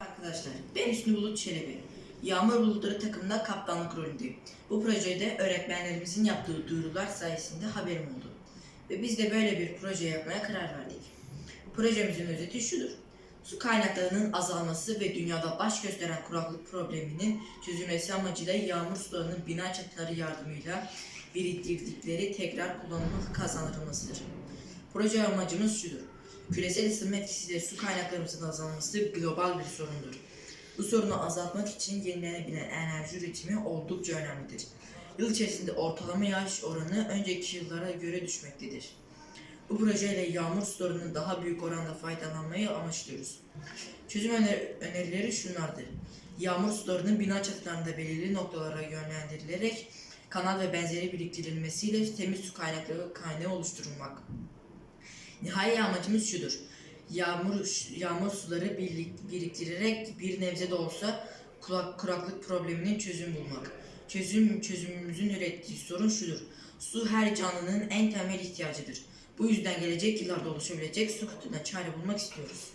Arkadaşlar ben Hüsnü Bulut Çelebi. Yağmur Bulutları takımında kaptanlık rolündeyim. Bu projede öğretmenlerimizin yaptığı duyurular sayesinde haberim oldu. Ve biz de böyle bir proje yapmaya karar verdik. Projemizin özeti şudur. Su kaynaklarının azalması ve dünyada baş gösteren kuraklık probleminin çözülmesi amacıyla yağmur sularının bina çatıları yardımıyla biriktirdikleri tekrar kullanımı kazandırılmasıdır. Proje amacımız şudur. Küresel ısınma etkisiyle su kaynaklarımızın azalması global bir sorundur. Bu sorunu azaltmak için yenilenebilen enerji üretimi oldukça önemlidir. Yıl içerisinde ortalama yağış oranı önceki yıllara göre düşmektedir. Bu projeyle yağmur sularının daha büyük oranda faydalanmayı amaçlıyoruz. Çözüm öner- önerileri şunlardır. Yağmur sularının bina çatılarında belirli noktalara yönlendirilerek kanal ve benzeri biriktirilmesiyle temiz su kaynakları kaynağı oluşturulmak. Nihai amacımız şudur. Yağmur yağmur suları birlik- biriktirerek bir nebze de olsa kulak, kuraklık probleminin çözüm bulmak. Çözüm çözümümüzün ürettiği sorun şudur. Su her canlının en temel ihtiyacıdır. Bu yüzden gelecek yıllarda oluşabilecek su kıtlığına çare bulmak istiyoruz.